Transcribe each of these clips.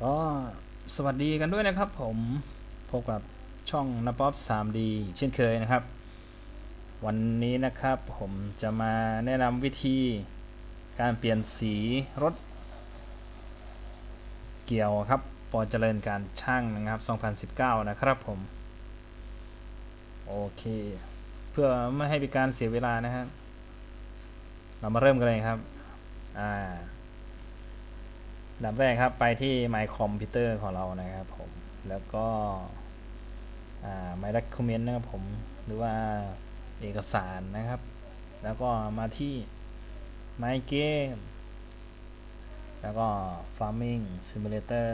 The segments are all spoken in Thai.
ก็สวัสดีกันด้วยนะครับผมพบกับช่องนป๊อป 3D เช่นเคยนะครับ วันนี้นะครับผมจะมาแนะนำวิธีการเปลี่ยนสีรถ เกี่ยวครับปอเจริญการช่างนะครับ 2019 นะครับผม โอเค เพื่อไม่ให้เป็นการเสียเวลานะครับเรามาเริ่มกันเลยครับ อ่า ดับแรกครับไปที่ My Computer ของเรานะครับผม แล้วก็อ่า My Document นะครับผม หรือว่าเอกสารนะครับ แล้วก็มาที่ My Game แล้วก็ Farming Simulator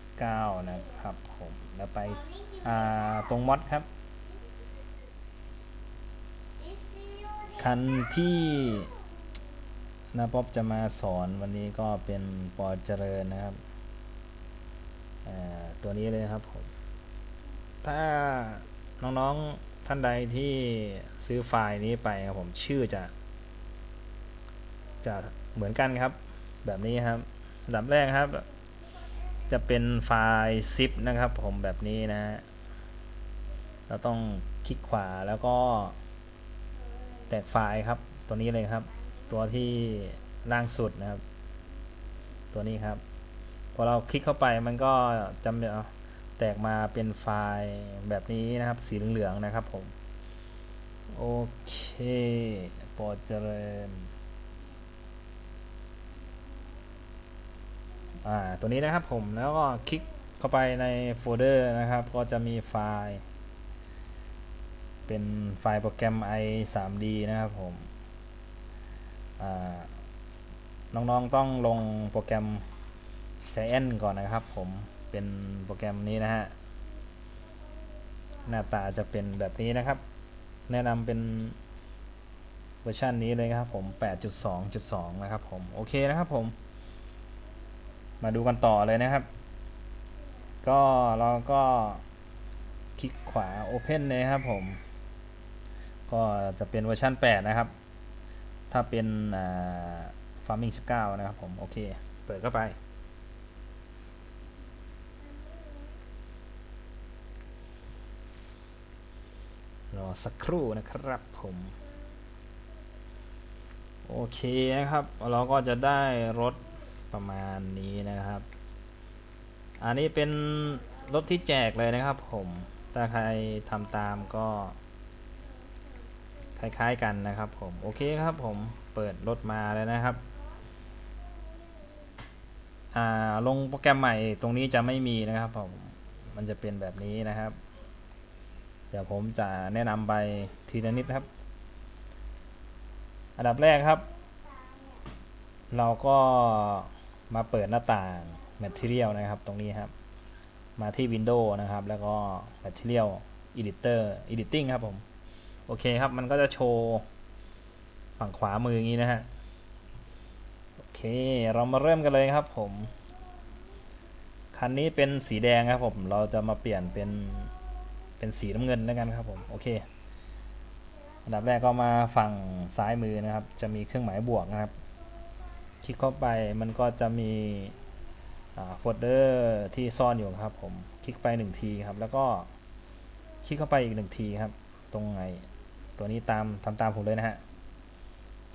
19 นะครับผม แล้วไปตรงมอดครับ คันที่ นาป๊อบจะมาสอนวันนี้ก็เป็นปอเจริญนะครับตัวนี้เลยครับผมถ้าน้องๆท่านใดที่ซื้อไฟล์นี้ไปครับผมชื่อจะ จะเหมือนกันครับ แบบนี้ครับอันดับแรกครับ จะเป็นไฟล์ zip นะครับ ผมแบบนี้นะฮะเราต้องคลิกขวาแล้วก็แตกไฟล์ครับ ตัวนี้เลยครับ ตัวที่ล่างสุดนะครับ ตัวนี้ครับ พอเราคลิกเข้าไปมันก็จำแตกมาเป็นไฟล์แบบนี้นะครับ สีเหลืองๆนะครับผม โอเคโปรดเจริญอ่าตัวนี้นะครับผมแล้วก็คลิกเข้าไปในโฟลเดอร์นะครับ ก็จะมีไฟล์ เป็นไฟล์โปรแกรม i 3d นะครับผม น้องๆต้องลงโปรแกรม Giant ก่อนนะครับ ผมเป็นโปรแกรมนี้นะฮะหน้าตาจะเป็นแบบนี้นะครับ แนะนำเป็นเวอร์ชันนี้เลยครับผม 8.2.2 นะครับผม โอเคนะครับผม มาดูกันต่อเลยนะครับ ก็เราก็คลิกขวา Open เลยครับผม ก็จะเป็นเวอร์ชัน8 นะครับ ถ้าเป็นอ่า Farming 19นะครับผม โอเค เปิดเข้าไป รอสักครู่นะครับผมโอเคนะครับ เราก็จะได้รถประมาณนี้นะครับ อันนี้เป็นรถที่แจกเลยนะครับผม ถ้าใครทำตามก็ คล้ายๆกันนะครับผมโอเคครับผมเปิดรถมาเลยนะครับอ่าลงโปรแกรมใหม่ตรงนี้จะไม่มีนะครับผมมันจะเป็นแบบนี้นะครับ เดี๋ยวผมจะแนะนำไปทีละนิดครับ อันดับแรกครับ เราก็มาเปิดหน้าต่าง Material นะครับตรงนี้ครับ มาที่ Windows นะครับ แล้วก็ Material Editor Editing ครับผม โอเคครับ มันก็จะโชว์ฝั่งขวามืออย่างนี้นะฮะ โอเค เรามาเริ่มกันเลยครับผม คันนี้เป็นสีแดงครับผม เราจะมาเปลี่ยนเป็นเป็นสีน้ำเงินแล้วกันครับผม โอเค อันดับแรกก็มาฝั่งซ้ายมือนะครับ จะมีเครื่องหมายบวกนะครับ คลิกเข้าไปมันก็จะมีโฟลเดอร์ที่ซ่อนอยู่ครับผม คลิกไปหนึ่งทีครับ แล้วก็คลิกเข้าไปอีกหนึ่งทีครับ ตรงไหน ตัวนี้ตามทำตามผมเลยนะฮะ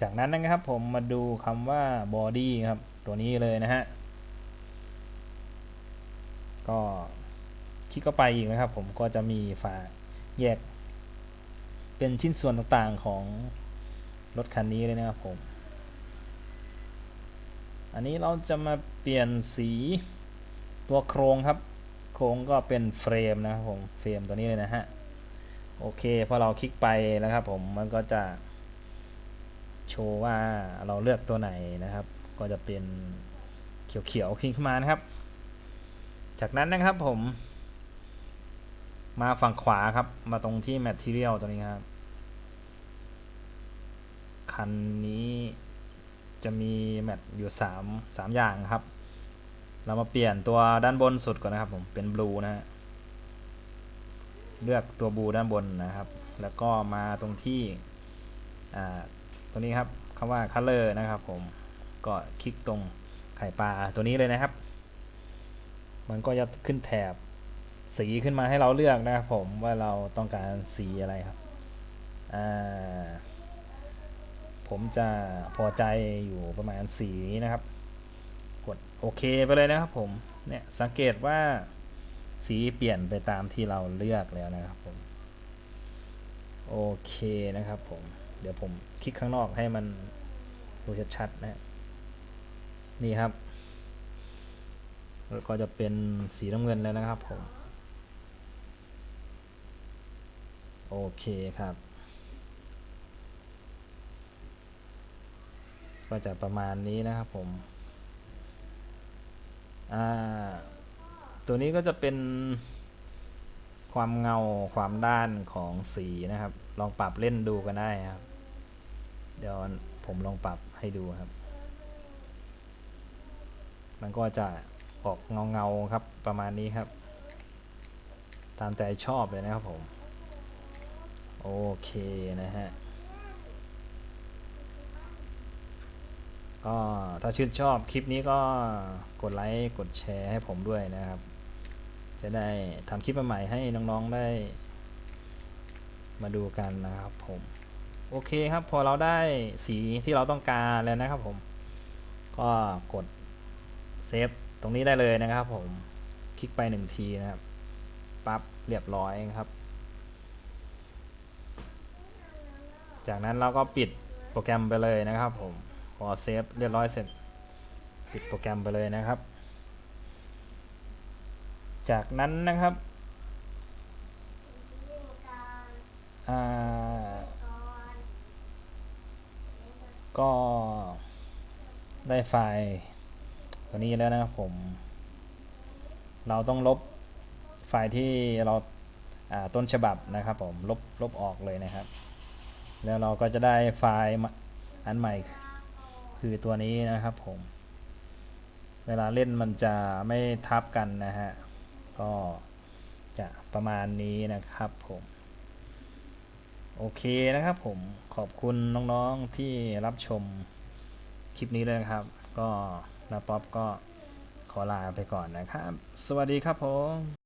จากนั้นนะครับผมมาดูคำว่า body ครับ ตัวนี้เลยนะฮะ ก็คลิกเข้าไปอีกนะครับ ผมก็จะมีฝาแยก เป็นชิ้นส่วนต่างๆของรถคันนี้เลยนะครับผม อันนี้เราจะมาเปลี่ยนสีตัวโครงครับ โครงก็เป็นเฟรมนะครับผม เฟรมตัวนี้เลยนะฮะ โอเคพอเราคลิกไปแล้วครับผมมันก็จะโชว์ว่าเราเลือกตัวไหนนะครับ ก็จะเป็นเขียวๆขึ้นขึ้นมานะครับ จากนั้นนะครับผม มาฝั่งขวาครับ มาตรงที่ Material ตัวนี้ครับคันนี้จะมีแมทอยู่3 3อย่างครับ เรามาเปลี่ยนตัวด้านบนสุดก่อนนะครับผมเป็นบลูนะฮะ เลือกตัวบูด้านบนนะครับ แล้วก็มาตรงที่ตรงนี้ครับคำว่า color นะครับผมก็คลิกตรงไข่ปลาตัวนี้เลยนะครับ มันก็จะขึ้นแถบสีขึ้นมาให้เราเลือกนะครับผมว่าเราต้องการสีอะไรครับผมจะพอใจอยู่ประมาณสีนี้นะครับ กดโอเคไปเลยนะครับผมเนี่ยสังเกตว่า สีเปลี่ยนไปตามที่เราเลือกแล้วนะครับผม โอเคนะครับผม เดี๋ยวผมคลิกข้างนอกให้มันดูชัดๆนะฮะนี่ครับแล้วก็จะเป็นสีน้ำเงินแล้วนะครับผม โอเคครับ ก็จะประมาณนี้นะครับผม อ่า ตัวนี้ก็จะเป็นความเงาความด้านของสีนะครับ ลองปรับเล่นดูกันได้ครับ เดี๋ยวผมลองปรับให้ดูครับ มันก็จะออกเงาเงาครับประมาณนี้ครับ ตามใจชอบเลยนะครับผม โอเคนะฮะก็ถ้าชื่นชอบคลิปนี้ก็กดไลค์กดแชร์ให้ผมด้วยนะครับ จะได้ทำคลิปใหม่ให้น้องๆได้ มาดูกันนะครับผม โอเคครับพอเราได้สีที่เราต้องการแล้วนะครับผม ก็กดเซฟตรงนี้ได้เลยนะครับผม คลิกไปหนึ่งทีนะครับ ปั๊บเรียบร้อยครับ จากนั้นเราก็ปิดโปรแกรมไปเลยนะครับผม พอเซฟเรียบร้อยเสร็จ ปิดโปรแกรมไปเลยนะครับ จากนั้นนะครับก็ได้ไฟล์ตัวนี้แล้วนะครับผม เราต้องลบไฟล์ที่เราต้นฉบับนะครับผมลบลบออกเลยนะครับ แล้วเราก็จะได้ไฟล์อันใหม่คือตัวนี้นะครับผม เวลาเล่นมันจะไม่ทับกันนะฮะ ก็จะประมาณนี้นะครับผมโอเคนะครับผมขอบคุณน้องๆที่รับชมคลิปนี้เลยนะครับ ก็นาป๊อปก็ขอลาไปก่อนนะครับ สวัสดีครับผม